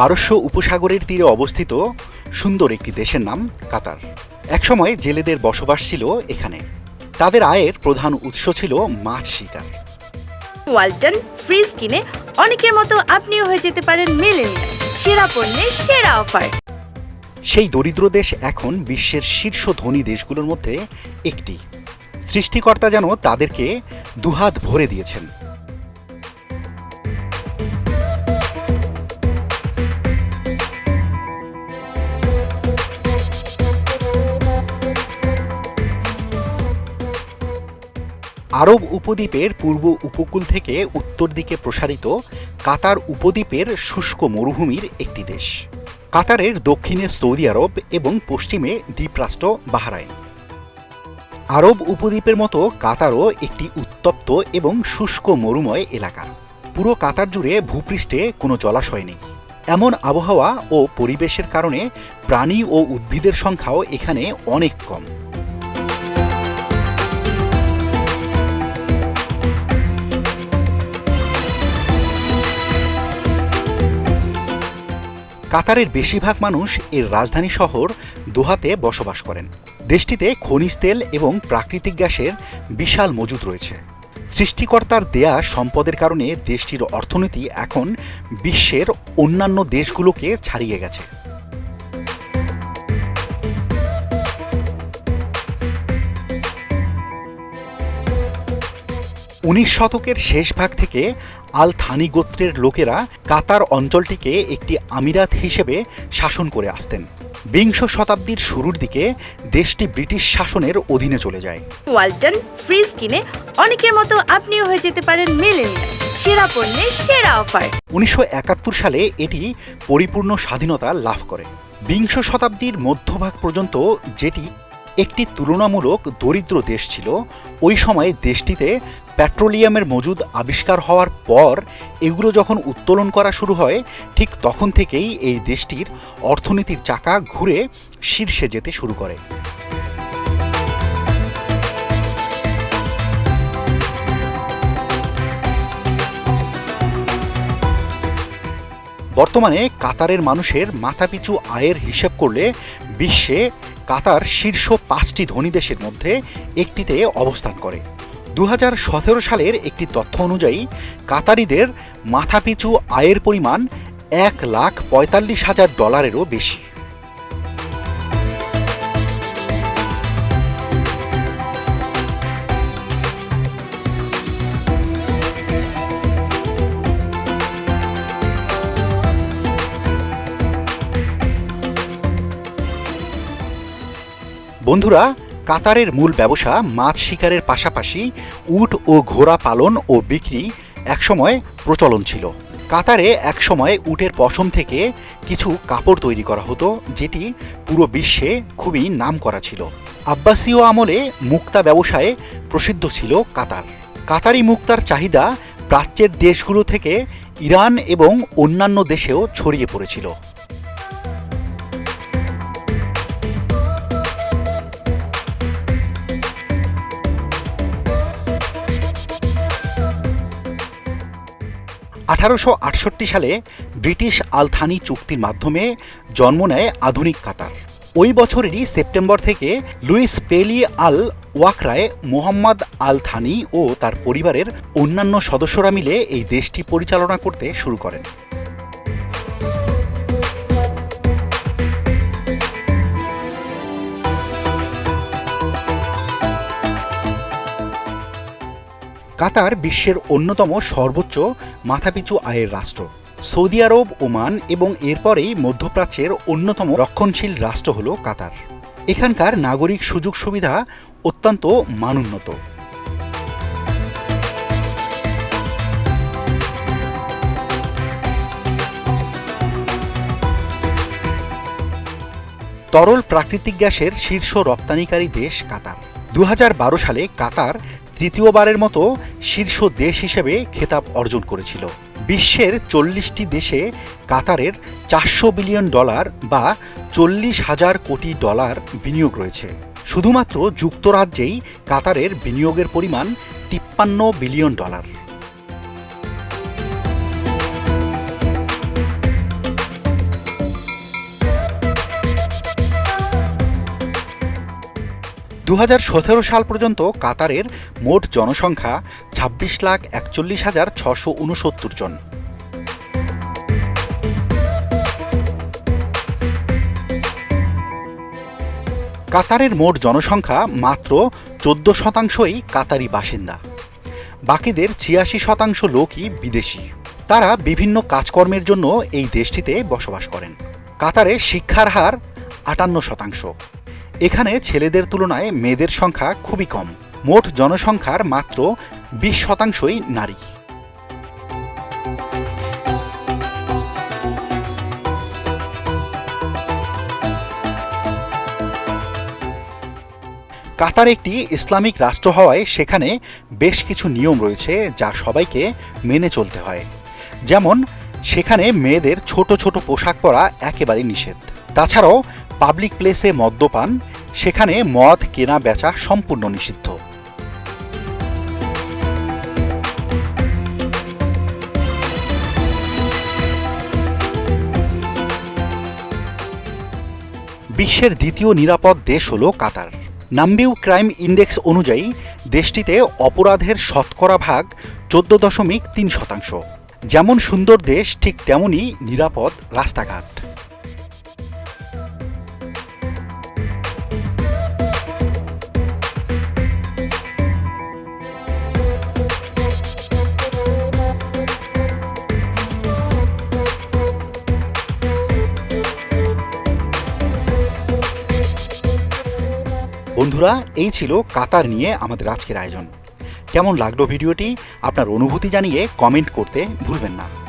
পারস্য উপসাগরের তীরে অবস্থিত সুন্দর একটি দেশের নাম কাতার। একসময় জেলেদের বসবাস ছিল এখানে। তাদের আয়ের প্রধান উৎস ছিল মাছ শিকার। ওয়ালটন ফ্রিজ কিনে অনেকের মতো আপনিও হয়ে যেতে পারেন মেলেনিয়া সেরা পণ্যের সেরা অফার। সেই দরিদ্র দেশ এখন বিশ্বের শীর্ষ ধনী দেশগুলোর মধ্যে একটি। সৃষ্টিকর্তা যেন তাদেরকে দুহাত ভরে দিয়েছেন। আরব উপদ্বীপের পূর্ব উপকূল থেকে উত্তর দিকে প্রসারিত কাতার উপদ্বীপের শুষ্ক মরুভূমির একটি দেশ। কাতারের দক্ষিণে সৌদি আরব এবং পশ্চিমে দ্বীপরাষ্ট্র বাহরাইন। আরব উপদ্বীপের মতো কাতারও একটি উত্তপ্ত এবং শুষ্ক মরুময় এলাকা। পুরো কাতার জুড়ে ভূপৃষ্ঠে কোনো জলাশয় নেই। এমন আবহাওয়া ও পরিবেশের কারণে প্রাণী ও উদ্ভিদের সংখ্যাও এখানে অনেক কম। কাতারের বেশিরভাগ মানুষ এর রাজধানী শহর দোহাতে বসবাস করেন। দেশটিতে খনিজ তেল এবং প্রাকৃতিক গ্যাসের বিশাল মজুদ রয়েছে। সৃষ্টিকর্তার দেয়া সম্পদের কারণে দেশটির অর্থনীতি এখন বিশ্বের অন্যান্য দেশগুলোকে ছাড়িয়ে গেছে। উনিশ শতকের শেষ ভাগ থেকে আল থানি গোত্রের লোকেরা কাতার অঞ্চলটিকে একটি আমিরাত হিসেবে শাসন করে আসতেন। বিংশ শতাব্দীর শুরুর দিকে দেশটি ব্রিটিশ শাসনের অধীনে চলে যায়। ওয়ালটন ফ্রিজ কিনে অনেকের মতো আপনিও হয়ে যেতে পারেন মেলেনিয়া সেরা পণ্যের সেরা অফার। উনিশশো একাত্তর সালে এটি পরিপূর্ণ স্বাধীনতা লাভ করে। বিংশ শতাব্দীর মধ্যভাগ পর্যন্ত যেটি একটি তুলনামূলক দরিদ্র দেশ ছিল। ওই সময় দেশটিতে পেট্রোলিয়ামের মজুদ আবিষ্কার হওয়ার পর এগুলো যখন উত্তোলন করা শুরু হয়, ঠিক তখন থেকেই এই দেশটির অর্থনীতির চাকা ঘুরে শীর্ষে যেতে শুরু করে। বর্তমানে কাতারের মানুষের মাথাপিছু আয়ের হিসেব করলে বিশ্বে কাতার শীর্ষ পাঁচটি ধনী দেশের মধ্যে একটিতে অবস্থান করে। দু হাজার সতেরো সালের একটি তথ্য অনুযায়ী, কাতারিদের মাথাপিছু আয়ের পরিমাণ এক লাখ পঁয়তাল্লিশ হাজার ডলারেরও বেশি। বন্ধুরা, কাতারের মূল ব্যবসা মাছ শিকারের পাশাপাশি উট ও ঘোড়া পালন ও বিক্রি একসময় প্রচলন ছিল। কাতারে একসময় উটের পশম থেকে কিছু কাপড় তৈরি করা হতো, যেটি পুরো বিশ্বে খুবই নাম করা ছিল। আব্বাসীয় আমলে মুক্তা ব্যবসায়ে প্রসিদ্ধ ছিল কাতার। কাতারি মুক্তার চাহিদা প্রাচ্যের দেশগুলো থেকে ইরান এবং অন্যান্য দেশেও ছড়িয়ে পড়েছিল। আঠারোশো আটষট্টি সালে ব্রিটিশ আলথানি চুক্তির মাধ্যমে জন্ম নেয় আধুনিক কাতার। ওই বছরেরই সেপ্টেম্বর থেকে লুইস পেলি আল ওয়াকরায় মোহাম্মদ আল থানি ও তার পরিবারের অন্যান্য সদস্যরা মিলে এই দেশটি পরিচালনা করতে শুরু করেন। কাতার বিশ্বের অন্যতম সর্বোচ্চ মাথাপিছু আয়ের রাষ্ট্র। সৌদি আরব, ওমান এবং এরপরেই মধ্যপ্রাচ্যের অন্যতম রক্ষণশীল রাষ্ট্র হল কাতার। এখানকার নাগরিক সুযোগ সুবিধা অত্যন্ত মানোন্নত। তরল প্রাকৃতিক গ্যাসের শীর্ষ রপ্তানিকারী দেশ কাতার। দু হাজার বারো সালে কাতার তৃতীয়বারের মতো শীর্ষ দেশ হিসেবে খেতাব অর্জন করেছিল। বিশ্বের চল্লিশটি দেশে কাতারের চারশো বিলিয়ন ডলার বা চল্লিশ হাজার কোটি ডলার বিনিয়োগ রয়েছে। শুধুমাত্র যুক্তরাজ্যেই কাতারের বিনিয়োগের পরিমাণ তিপ্পান্ন বিলিয়ন ডলার। দু হাজার সতেরো সাল পর্যন্ত কাতারের মোট জনসংখ্যা ছাব্বিশ লাখ একচল্লিশ হাজার ছশো উনসত্তর জন। কাতারের মোট জনসংখ্যা মাত্র চোদ্দ শতাংশই কাতারি বাসিন্দা। বাকিদের ছিয়াশি শতাংশ লোকই বিদেশি। তারা বিভিন্ন কাজকর্মের জন্য এই দেশটিতে বসবাস করেন। কাতারে শিক্ষার হার আটান্ন শতাংশ। এখানে ছেলেদের তুলনায় মেয়েদের সংখ্যা খুবই কম। মোট জনসংখ্যার মাত্র বিশ শতাংশই নারী। কাতার একটি ইসলামিক রাষ্ট্র হওয়ায় সেখানে বেশ কিছু নিয়ম রয়েছে যা সবাইকে মেনে চলতে হয়। যেমন, সেখানে মেয়েদের ছোট ছোট পোশাক পরা একেবারে নিষেধ। তাছাড়াও পাবলিক প্লেসে মদ্যপান সেখানে মদ, কেনা, বেচা সম্পূর্ণ নিষিদ্ধ। বিশ্বের দ্বিতীয় নিরাপদ দেশ হল কাতার। নাম্বিউ ক্রাইম ইন্ডেক্স অনুযায়ী, দেশটিতে অপরাধের শতকরা ভাগ চোদ্দ দশমিক তিন শতাংশ। যেমন সুন্দর দেশ, ঠিক তেমনই নিরাপদ রাস্তাঘাট। বন্ধুরা, এই ছিল কাতার নিয়ে আমাদের আজকের আয়োজন। কেমন লাগল ভিডিওটি? আপনার অনুভূতি জানিয়ে কমেন্ট করতে ভুলবেন না।